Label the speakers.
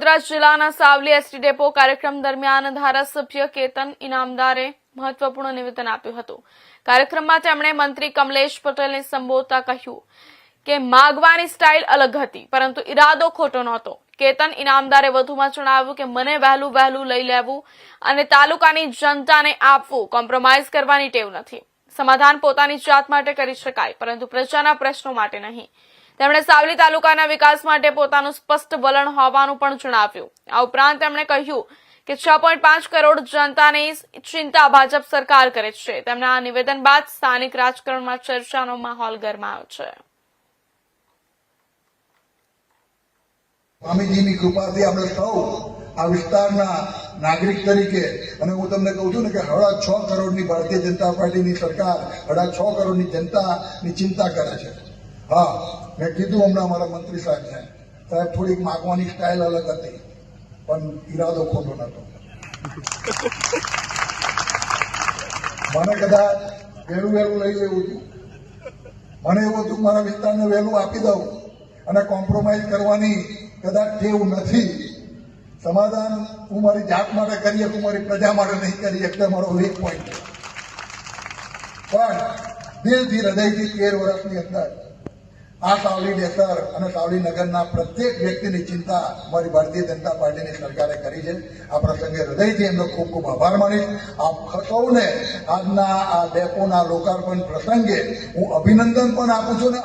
Speaker 1: વડોદરા જિલ્લાના Savli ST depot કાર્યક્રમ દરમિયાન ધારાસભ્ય કેતન ઇનામદારે મહત્વપૂર્ણ નિવેદન આપ્યું હતું. કાર્યક્રમમાં તેમણે મંત્રી કમલેશ પટેલને સંબોધતા કહ્યું કે માગવાની સ્ટાઇલ અલગ હતી, પરંતુ ઈરાદો ખોટો નહોતો. કેતન ઇનામદારે વધુમાં જણાવ્યું કે મને વહેલું વહેલું લઈ લેવું અને તાલુકાની જનતાને આપવું કોમ્પ્રોમાઇઝ કરવાની ટેવ નથી. સમાધાન પોતાની જાત માટે કરી શકાય, પરંતુ પ્રજાના પ્રશ્નો માટે નહીં. તેમણે સાવલી તાલુકાના વિકાસ માટે પોતાનું સ્પષ્ટ વલણ હોવાનું પણ જણાવ્યું. આ ઉપરાંત તેમણે કહ્યું કે છ પોઈન્ટ પાંચ કરોડ જનતાની ચિંતા ભાજપ સરકાર કરે છે. તેમના આ નિવેદન બાદ સ્થાનિક રાજકારણમાં ચર્ચાનો માહોલ ગરમાયો છે.
Speaker 2: સ્વામીજીની કૃપાથી આપણે સૌ આ વિસ્તારના નાગરિક તરીકે, અને હું તમને કહું છું ને કે હળા છ કરોડની ભારતીય જનતા પાર્ટીની સરકાર, હળા છ કરોડની જનતાની ચિંતા કરે છે. હા, મેં કીધું હમણાં અમારા મંત્રી સાહેબને. સાહેબ થોડીક માગવાની સ્ટાઇલ અલગ હતી, પણ ઈરાદો ખોટો નહોતો. મને કદાચ વહેલું વહેલું લઈ લેવું હતું મને એવું હતું મારા વિસ્તારને વહેલું આપી દઉં અને કોમ્પ્રોમાઇઝ કરવાની કદાચ ટેવ નથી. સમાધાન હું મારી જાત માટે કરી શકું મારી પ્રજા માટે નહીં કરી શકતો મારો વીક પોઈન્ટ પણ દિલથી હૃદયથી તેર વર્ષની અંદર આ સાવલી ડેસર અને સાવલી નગરના પ્રત્યેક વ્યક્તિની ચિંતા અમારી ભારતીય જનતા પાર્ટીની સરકારે કરી છે. આ પ્રસંગે હૃદયથી એમનો ખૂબ ખૂબ આભાર માનીશ. આપ સૌને આજના આ ડેપોના લોકાર્પણ પ્રસંગે હું અભિનંદન પણ આપું છું ને